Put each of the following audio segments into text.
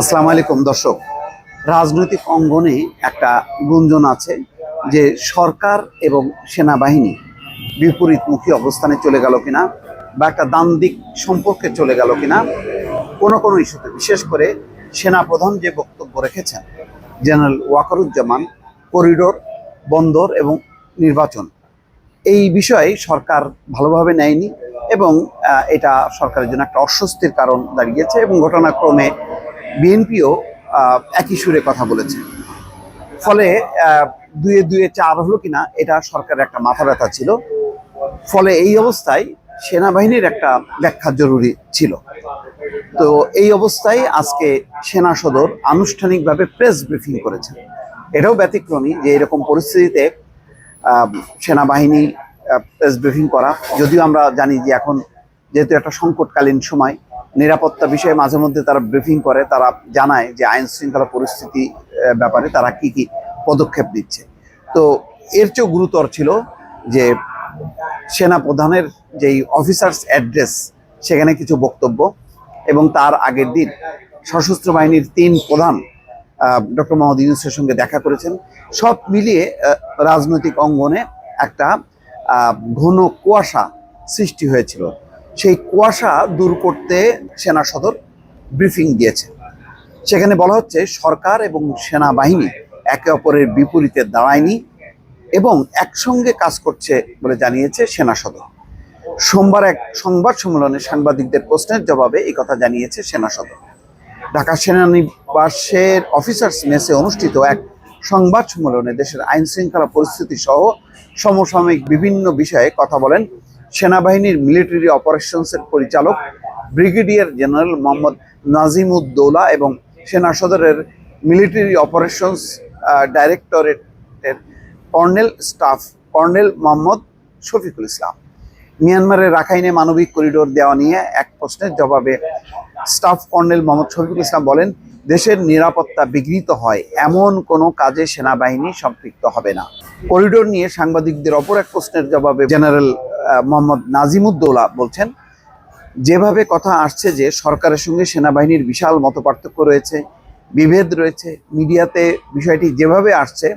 আসসালামু আলাইকুম, দর্শক। রাজনৈতিক অঙ্গনে একটা গুঞ্জন আছে যে সরকার এবং সেনাবাহিনী বিপরীতমুখী অবস্থানে চলে গেল কিনা বা একটা দ্বান্দ্বিক সম্পর্কে চলে গেল কিনা, কোনো কোনো ইস্যুতে, বিশেষ করে সেনাপ্রধান যে বক্তব্য রেখেছেন, জেনারেল ওয়াকারুজ্জামান, করিডোর, বন্দর এবং নির্বাচন, এই বিষয়ে সরকার ভালোভাবে নেয়নি এবং এটা সরকারের জন্য একটা অস্বস্তির কারণ দাঁড়িয়েছে এবং ঘটনাক্রমে বিএনপিও একই সুরে কথা বলেছে। ফলে দুয়ে দুয়ে চার হলো কিনা, এটা সরকারের একটা মাথা ব্যথা ছিল। ফলে এই অবস্থায় সেনাবাহিনীর একটা ব্যাখ্যা জরুরি ছিল। তো এই অবস্থায় আজকে সেনা সদর আনুষ্ঠানিকভাবে প্রেস ব্রিফিং করেছে। এটাও ব্যতিক্রমী যে এরকম পরিস্থিতিতে সেনাবাহিনী প্রেস ব্রিফিং করা, যদিও আমরা জানি যে এখন যেহেতু একটা সংকটকালীন সময় নিরাপত্তা বিষয়ে মাঝে মধ্যে তারা ব্রিফিং করে, তারা জানায় যে আইন শৃঙ্খলা পরিস্থিতি ব্যাপারে তারা কি কি পদক্ষেপ নিচ্ছে। তো এর চেয়েও গুরুতর ছিল যে সেনা প্রধানের যেই অফিসার্স অ্যাড্রেস সেখানে কিছু বক্তব্য এবং তার আগের দিন সশস্ত্র বাহিনীর তিন প্রধান ডক্টর মোহাম্মদ ইউনুসের সঙ্গে দেখা করেছেন। সব মিলিয়ে রাজনৈতিক অঙ্গনে একটা ঘন কুয়াশা সৃষ্টি হয়েছিল। সেই কুয়াশা দূর করতে সেনা সদর ব্রিফিং দিয়েছে। সেখানে বলা হচ্ছে সরকার এবং সেনাবাহিনী একে অপরের বিপরীতে দাঁড়ায়নি এবং একসঙ্গে কাজ করছে বলে জানিয়েছে সেনা সদর। সোমবার এক সংবাদ সম্মেলনে সাংবাদিকদের প্রশ্নের জবাবে এই কথা জানিয়েছে সেনা সদর। ঢাকা সেনানিবাসের অফিসার্স মেসে অনুষ্ঠিত এক সংবাদ সম্মেলনে দেশের আইন শৃঙ্খলা পরিস্থিতি সহ সমসাময়িক বিভিন্ন বিষয়ে কথা বলেন সেনাবাহিনীর মিলিটারি অপারেশনসের পরিচালক ব্রিগেডিয়ার জেনারেল মোহাম্মদ নাজিমুদ্দৌলা এবং সেনা সদরের military operations ডাইরেক্টরেটের colonel staff colonel Mohammad Shafiqul Islam. মিয়ানমারের রাখাইনে মানবিক করিডোর দেওয়া নিয়ে এক প্রশ্নের জবাবে স্টাফ কর্নেল মোহাম্মদ শফিকুল ইসলাম বলেন, দেশের নিরাপত্তা বিঘ্নিত হয়, এমন কোনো কাজে সেনাবাহিনী সম্পৃক্ত হবে না। করিডোর নিয়ে সাংবাদিকদের অপর এক প্রশ্নের জবাবে জেনারেল মোহাম্মদ নাজিমুদ্দৌলা বলছেন, যেভাবে কথা আসছে যে সরকারের সঙ্গে সেনাবাহিনীর বিশাল মতপার্থক্য রয়েছে, বিভেদ রয়েছে, মিডিয়াতে বিষয়টি যেভাবে আসছে,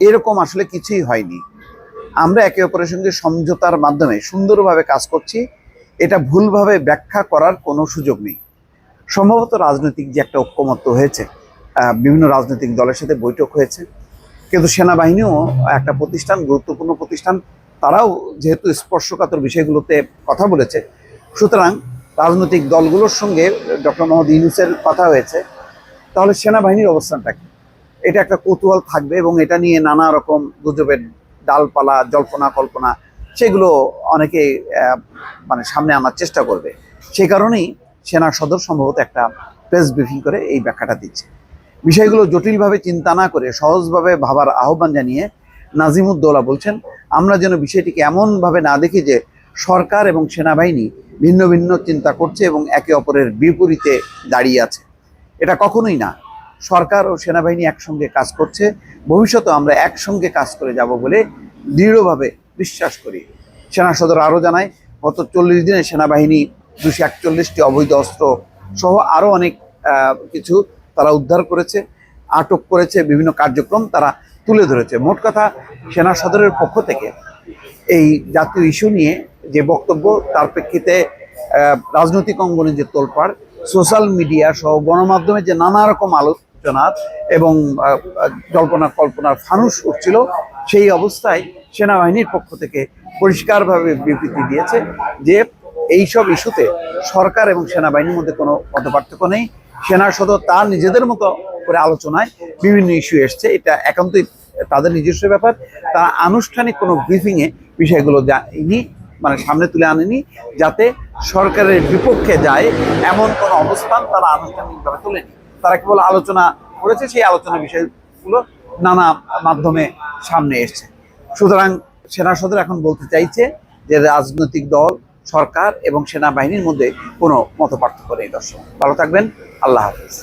এরকম আসলে কিছুই হয়নি। আমরা একে অপরের সঙ্গে সমঝোতার মাধ্যমে সুন্দরভাবে কাজ করছি, এটা ভুলভাবে ব্যাখ্যা করার কোনো সুযোগ নেই। সম্ভবত রাজনৈতিক যে একটা ঐক্যমত্য হয়েছে বিভিন্ন রাজনৈতিক দলের সাথে বৈঠক হয়েছে, কিন্তু সেনাবাহিনীও একটা প্রতিষ্ঠান, গুরুত্বপূর্ণ প্রতিষ্ঠান তারাও যেহেতু স্পর্শকাতর বিষয়গুলোতে কথা বলেছে, সুতরাং রাজনৈতিক দলগুলোর সঙ্গে ডক্টর মোহাম্মদ ইউনুসের কথা হয়েছে, তাহলে সেনাবাহিনীর অবস্থানটা কি? এটা একটা কৌতূহল থাকবে এবং এটা নিয়ে নানা রকম গুজবের ডালপালা, জল্পনা, কল্পনা, সেগুলো অনেকে মানে সামনে আনার চেষ্টা করবে। সেই কারণেই সেনা সদর সম্ভবত একটা প্রেস ব্রিফিং করে এই ব্যাখ্যাটা দিচ্ছে। বিষয়গুলো জটিলভাবে চিন্তা না করে সহজভাবে ভাবার আহ্বান জানিয়ে নাজিমুদ্দৌলা বলছেন আমরা যেন বিষয়টিকে এমনভাবে না দেখি যে সরকার এবং সেনাবাহিনী ভিন্ন ভিন্ন চিন্তা করছে এবং একে অপরের বিপরীতে দাঁড়িয়ে আছে। এটা কখনোই না। সরকার ও সেনাবাহিনী একসঙ্গে কাজ করছে। ভবিষ্যতে আমরা একসঙ্গে কাজ করে যাব বলে দৃঢ়ভাবে বিশ্বাস করি। সেনা সদর আরও জানায়, গত চল্লিশ দিনে সেনাবাহিনী দুশো একচল্লিশটি অবৈধ অস্ত্র সহ আরও অনেক কিছু তারা উদ্ধার করেছে, আটক করেছে, বিভিন্ন কার্যক্রম তারা তুলে ধরেছে। মোট কথা, সেনা সদরের পক্ষ থেকে এই জাতীয় ইস্যু নিয়ে যে বক্তব্য, তার প্রেক্ষিতে রাজনৈতিক অঙ্গনে যে তোলপাড়, সোশ্যাল মিডিয়া সহ গণমাধ্যমে যে নানা রকম আলোচনা এবং জল্পনা কল্পনার ফানুস উঠছিল, সেই অবস্থায় সেনাবাহিনীর পক্ষ থেকে পরিষ্কারভাবে বিবৃতি দিয়েছে যে এইসব ইস্যুতে সরকার এবং সেনাবাহিনীর মধ্যে কোনো মতপার্থক্য নেই। সেনা সদর তার নিজেদের মতো করে আলোচনায় বিভিন্ন ইস্যু এসছে। এটা একান্তই তাদের নিজস্ব ব্যাপার। তারা আনুষ্ঠানিক কোনো ব্রিফিংয়ে বিষয়গুলো যায়নি মানে সামনে তুলে আনেনি, যাতে সরকারের বিপক্ষে যায় এমন কোনো অবস্থান তারা আনুষ্ঠানিকভাবে তোলেনি। তারা কেবল আলোচনা করেছে, সেই আলোচনা বিষয়গুলো নানা মাধ্যমে সামনে এসছে। সুতরাং সেনা সদর এখন বলতে চাইছে যে রাজনৈতিক দল, সরকার এবং সেনাবাহিনীর মধ্যে কোনো মত পার্থক্য নেই, দর্শক। ভালো থাকবেন, আল্লাহ হাফিজ।